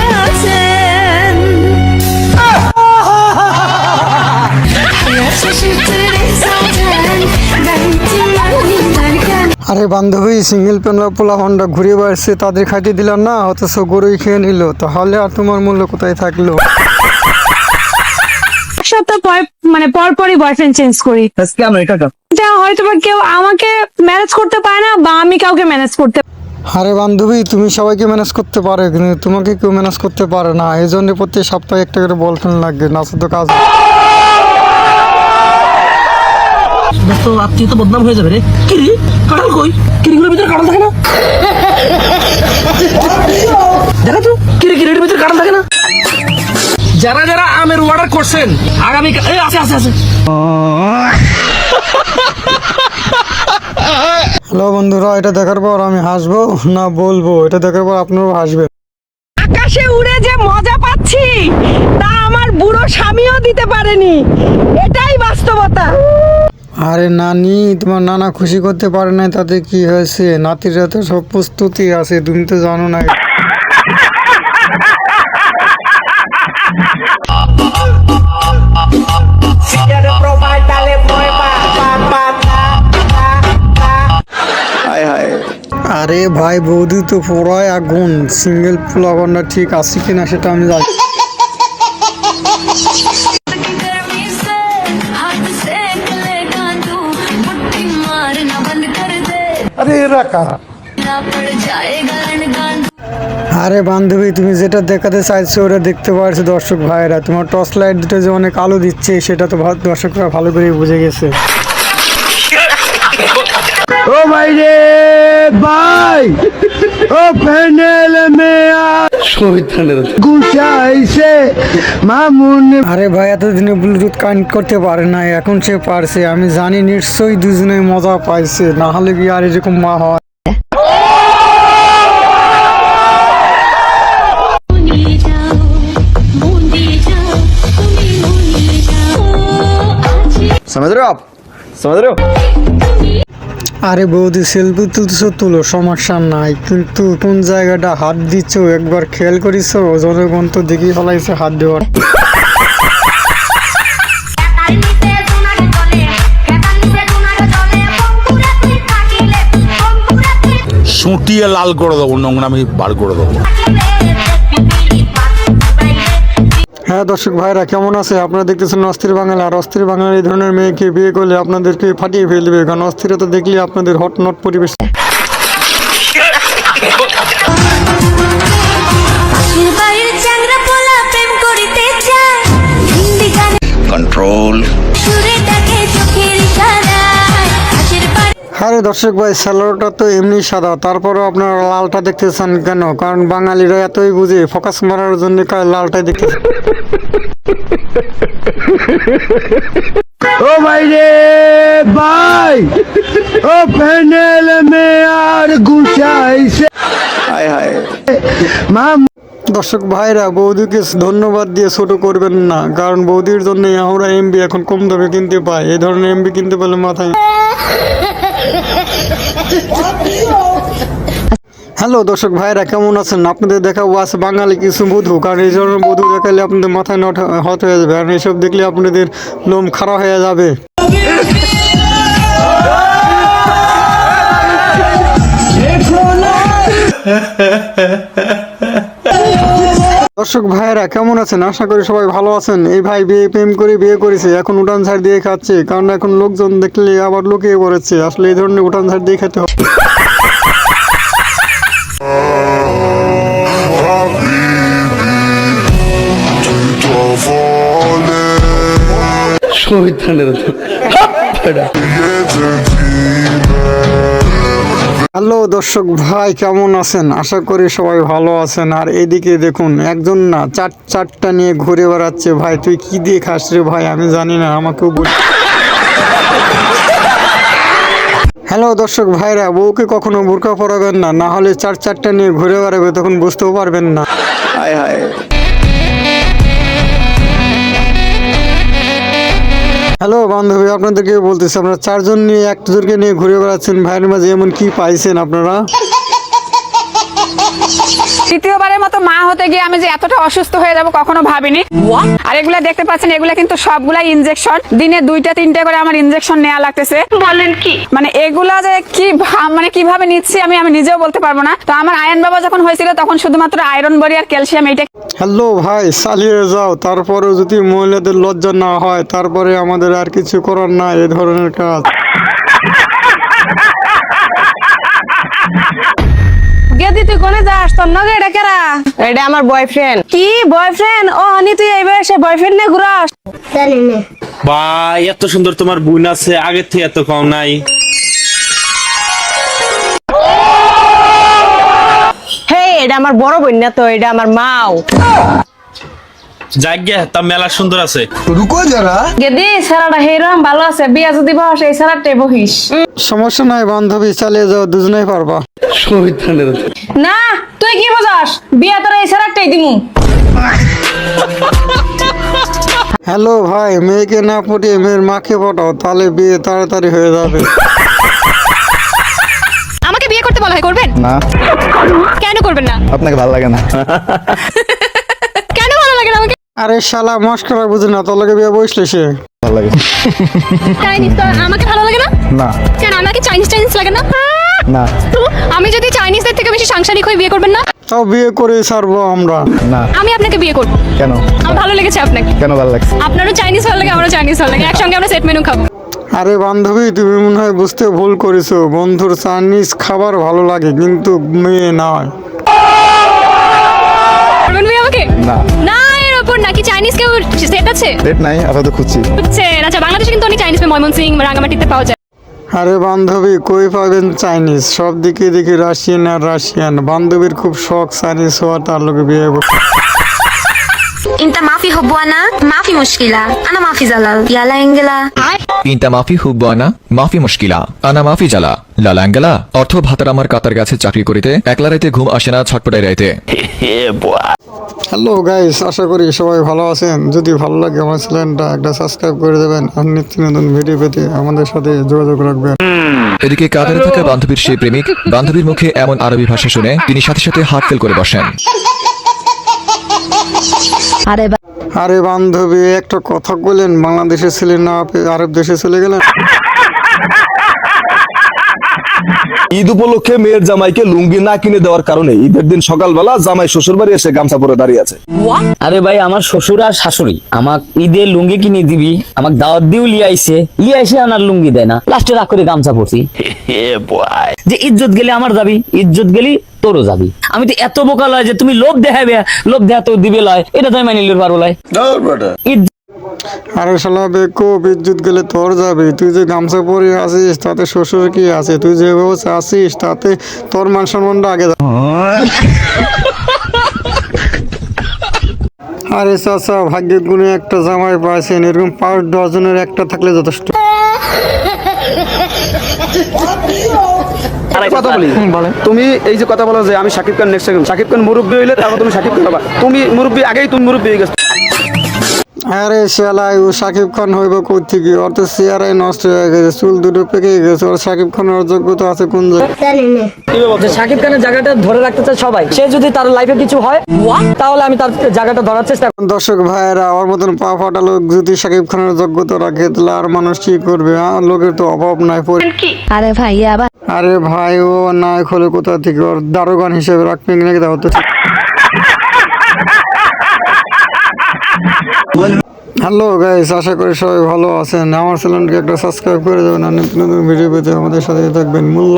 bazen. আরে বান্ধবী single পেনলা পোলা হন্ডা ঘুরে বেড়াচ্ছে তাদের খাটিয়ে দিলাম না অথচ গরুই খেয়ে নিল। তাহলে আর তোমার মূল্য কোথায় থাকল? এক সপ্তাহ পর মানে পর পরই বয়ফ্রেন্ড চেঞ্জ করি কেন এটা হয়তো বা কেউ আমাকে ম্যানেজ করতে পারে না বা আমি কাউকে ম্যানেজ করতে আরে বান্ধবী তুমি সবাইকে ম্যানেজ করতে পারো কিন্তু তোমাকে কেউ ম্যানেজ করতে পারে না। এই জন্য প্রতি সপ্তাহে একটা করে বল ফেন লাগবে নাচা তো কাজ তো আত্মীয় তো বদনাম হয়ে যাবে রে। কিরি কাঁঠাল কই? কিরিগুলোর ভিতরে কাঁঠাল থাকে না? দেখা তো কিরি কিরির ভিতরে কাঁঠাল থাকে না? যারা যারা আমের অর্ডার করছেন আগামী আছে আছে আছে। হ্যালো বন্ধুরা এটা দেখার পর আমি হাসবো? না বলব। এটা দেখার পর আপনারাও হাসবেন। আকাশে উড়ে যে মজা পাচ্ছি তা আমার বুড়ো স্বামীও দিতে পারেনি। এটাই বাস্তবতা। আরে নানি তোমার নানা খুশি করতে পারে না তাতে কি হয়েছে? নাতিরা তো সব প্রস্তুতি আছে তুমি তো জানো না। আরে ভাই বৌদি তো পুরাই আগুন সিঙ্গেল পোলাগনটা ঠিক আছে কিনা সেটা আমি জানি আরে আরে বান্ধবী তুমি যেটা দেখাতে চাইছো ওটা দেখতে পারছ দর্শক ভাইরা তোমার টর্চ লাইট দুটো যে অনেক আলো দিচ্ছে সেটা তো দর্শকরা ভালো করে বুঝে গেছে। ও ভাই রে ভাই ও প্যানেল মে গুছাইছে মামুন আরে ভাই এতদিনে ব্লুটুথ কানেক্ট করতে পারে না এখন সে পারছে আমি জানি নিশ্চয়ই দুজনে মজা পাইছে না হলে কি আর এরকম মা হয় मुनी जाओ मुनी जाओ तुमी मुनी जाओ आज समझ रहे हो आप समझ रहे हो আরে বৌদি সেলফি তুলছো তুলো সমস্যা নাই কিন্তু কোন জায়গাটা হাত দিচ্ছ একবার খেয়াল করিস জনগণ তো দেখি ফেলাইছে হাত দেওয়ার কাটারিতে সোনার জলে কেতানিতে সোনার জলে বঙ্কুরে তুই থাকিলে বঙ্কুরে তুই সুটিয়ে লাল করে দেবো নোংরামি বার করে দেবো হ্যাঁ দর্শক ভাইরা কেমন আছে? আপনারা দেখতেছেন অস্থির বাঙালি। আর অস্থির বাঙালি এই ধরনের মেয়েকে বিয়ে করলে আপনাদেরকে ফাটিয়ে ফেলবে কারণ অস্থিরতা দেখলে আপনাদের হট নট পরিবেশ পাশের আরে দর্শক ভাই স্যালোটা তো এমনি সাদা তারপরেও আপনারা লালটা দেখতেছেন কেন? কারণ বাঙালিরা এতই বুঝে ফোকাস মারার জন্য লালটাই দেখতেছে। ও ভাই রে ভাই ও প্যানেল মে আর গুছাইছে। হায় হায়। মাম দর্শক ভাইরা বৌদিকে ধন্যবাদ দিয়ে ছোট করবেন না কারণ বৌদির জন্য আমরা এমবি এখন কম দামে কিনতে পাই এই ধরনের এমবি কিনতে পারলে মাথায় হ্যালো দর্শক ভাইরা কেমন আছেন? আপনাদের দেখাবো আছে বাঙালি কিছু বধূ। কারণ এই ধরনের বধূ দেখালে আপনাদের মাথায় নট হত হয়ে যাবে। কারণ এইসব দেখলে আপনাদের লোম খারাপ হয়ে যাবে। দর্শক ভাইয়েরা কেমন আছেন? আশা করি সবাই ভালো আছেন। এই ভাই বিয়ে প্রেম করে বিয়ে করেছে এখন উঠান ঝাড় দিয়ে খাচ্ছে। কারণ এখন লোকজন দেখলে আবার লুকিয়ে পড়েছে। আসলে এই ধরনের উঠান ঝাড় দিয়ে খেতে হবে। হ্যালো দর্শক ভাই, কেমন আছেন? আশা করি সবাই ভালো আছেন। আর এদিকে দেখুন, একজন না চার, চারটা নিয়ে ঘুরে বেড়াচ্ছে। ভাই, তুই কি দিয়ে খাস রে ভাই? আমি জানি না, আমাকেও বল। হ্যালো দর্শক ভাইরা, বউকে কখনো বোরকা পরাবেন না। না হলে চার, চারটা নিয়ে ঘুরে বেড়াবে, তখন বুঝতেও পারবেন না। হায় হায়। হ্যালো বান্ধবী, আপনাদেরকে বলতেছি, আপনারা চারজন নিয়ে, একজনকে নিয়ে ঘুরে বেড়াচ্ছেন, ভাইয়ের মাঝে এমন কি পাইছেন আপনারা? দ্বিতীয়বারের মতো মা হতে গিয়ে আমি যে এতটা অসুস্থ হয়ে যাব কখনো ভাবিনি। আর এগুলা দেখতে পাচ্ছেন এগুলা কিন্তু সবগুলাই ইনজেকশন দিনে দুইটা তিনটা করে আমার ইনজেকশন নেওয়া লাগতেছে। বলেন কি? মানে এগুলা যে কি মানে কীভাবে নিচ্ছি আমি আমি নিজেও বলতে পারব না। তো আমার আয়ন বাবা যখন হয়েছিল তখন শুধুমাত্র আয়রন বড়ি আর ক্যালসিয়াম এইটা হ্যালো ভাই চালিয়ে যাও। তারপরেও যদি মহিলাদের লজ্জা না হয় তারপরে আমাদের আর কিছু করার না এ ধরনের কাজ। এই এত সুন্দর তোমার বোন আছে থেকে এত কম নাই। এটা আমার বড় বোন না তো এটা আমার মাও। মেলা সুন্দর আছে। ভালো আছে বিয়া যদি সমস্যা নাই বান্ধবী চালিয়ে যাও দুজনে পারবা। না তুই কি বোঝাস? বিয়া তোর এই সারাটাই দিমু। হ্যালো ভাই মেয়েকে না পটিয়ে মেয়ের মাকে পটাও তাহলে বিয়ে তাড়াতাড়ি হয়ে যাবে। আমাকে বিয়ে করতে বলা হয় করবেন? না। কেন করবেন না? আপনাকে ভালো লাগে না কেন ভালো লাগে না আমাকে আরে শালা মস্করা বুঝে না তোর লগে বিয়ে বসলে সে। ভালো লাগে। চাইনিজ তো আমাকে ভালো লাগে না? না। কেন আমাকে চাইনিজ চাইনিজ লাগে না? না। আমি যদি চাইনিজদের থেকে বেশি সাংসারিক হয়ে বিয়ে করবেন না? তাও বিয়ে করে ছাড়বো আমরা। না। আমি আপনাকে বিয়ে করব। কেন? আমার ভালো লেগেছে আপনাকে। কেন ভালো লাগছে? আপনারও চাইনিজ ভালো লাগে আমারও চাইনিজ ভালো লাগে। একসঙ্গে আমরা সেট মেনু খাব। আরে বান্ধবী তুমি মনে হয় বুঝতে ভুল করেছ। বন্ধুর চাইনিজ খাবার ভালো লাগে কিন্তু মেয়ে নয়। নাকি চাইনিজ কেউ সেট আছে ডেট নাই আপাতত খুঁজছি হচ্ছে আচ্ছা বাংলাদেশে কিন্তু অনেক চাইনিজ ময়মনসিং রাঙামাটিতে পাওয়া যায় আরে বান্ধবী কই পাবেন চাইনিজ সব দিকে দেখি রাশিয়ান আর রাশিয়ান বান্ধবীর খুব শখ চাইনিজ হওয়ার তার লোকে বিয়ে করবে। انت ما في حب وانا ما في مشكلة انا ما في زلل يلا انجلا ইনটা মাফি হুব্বানা মাফি মুশকিলা আনা মাফি জ্বালা লালাঙ্গালা অর্থ ভাতার আমার কাতার গাছে চাকরি করিতে একলা রাইতে ঘুম আসে না ছটপটাই রাইতে হ্যালো গাইস আশা করি সবাই ভালো আছেন। যদি ভালো লাগে আমার চ্যানেলটা একটা সাবস্ক্রাইব করে দেবেন আর নিত্য নতুন ভিডিও পেতে আমাদের সাথে যোগাযোগ রাখবেন। এদিকে কাতারে থাকা বান্ধবীর সেই প্রেমিক বান্ধবীর মুখে এমন আরবি ভাষা শুনে তিনি সাথে সাথে হাত ফেল করে বসেন। আরে আরে বান্ধবী একটা কথা বললেন বাংলাদেশে ছিলেন না আরব দেশে চলে গেলেন? ঈদ উপলক্ষে মেয়ের জামাইকে লুঙ্গি না কিনে দেওয়ার কারণে ঈদের দিন সকালবেলা জামাই শ্বশুর বাড়ি এসে গামছা পরে দাঁড়িয়ে আছে। আরে ভাই আমার শ্বশুর আর শাশুড়ি আমাক ঈদের লুঙ্গি কিনে দিবি আমাক দাওয়াত দিও লিয়ে আইছে লিয়ে আইসে আমার লুঙ্গি দেয় না। লাস্টে রাগ করে গামছা পরছি। যে ইজ্জত গেলে আমার যাবি ইজ্জত গেলি তোরও যাবি। আমি তো এত বোকা লয় যে তুমি লোভ দেখাবে লোভ দেখা তো দিবে লয় এটা তো আমি মানি লয় ইজ্জত আরে শালা বেকো বিদ্যুৎ গেলে তোর যাবে। তুই যে গামছা পরে আছিস তাতে শ্বশুর কি আছে? তুই যে ব্যবস্থা আছিস তাতে তোর মান সম্মানটা আগে আরে চাচা ভাগ্যের গুণে একটা জামাই পাইছেন এরকম পাঁচ ডজনের একটা থাকলে যথেষ্ট। কথা বলি। তুমি এই যে কথা বলো যে আমি সাকিব খান নেক্সট সাকিব খান মুরব্বী হইলে তারপর তুমি সাকিব খান তুমি মুরব্বী আগেই তুমি মুরব্বী হয়ে গেছো। আরে শালাই ও সাকিব খান হইব কই থেকে ওর তো চেয়ারাই নষ্ট হয়ে গেছে চুল দুটো পেকে গেছে ওর সাকিব খানের যোগ্যতা আছে কোন জায়গায়? যে শাকিব খানের জায়গাটা ধরে রাখতে চায় সবাই সে যদি তার লাইফে কিছু হয় তাহলে আমি তার জায়গাটা ধরার চেষ্টা দর্শক ভাইয়েরা ওর মতন পা ফাটা লোক যদি সাকিব খানের যোগ্যতা রাখে তাহলে আর মানুষ কি করবে আহ, লোকের তো অভাব নাই আরে ভাই আবার? আরে ভাই ও নাই খোলে কোথা থেকে? ওর দারোগান হিসেবে রাখবেন নাকি দাও তো হ্যালো গাইস, আশা করি সবাই ভালো আছেন। আমার চ্যানেলকে একটা সাবস্ক্রাইব করে দেবেন আর নতুন নতুন ভিডিও পেতে আমাদের সাথে থাকবেন। মূল্য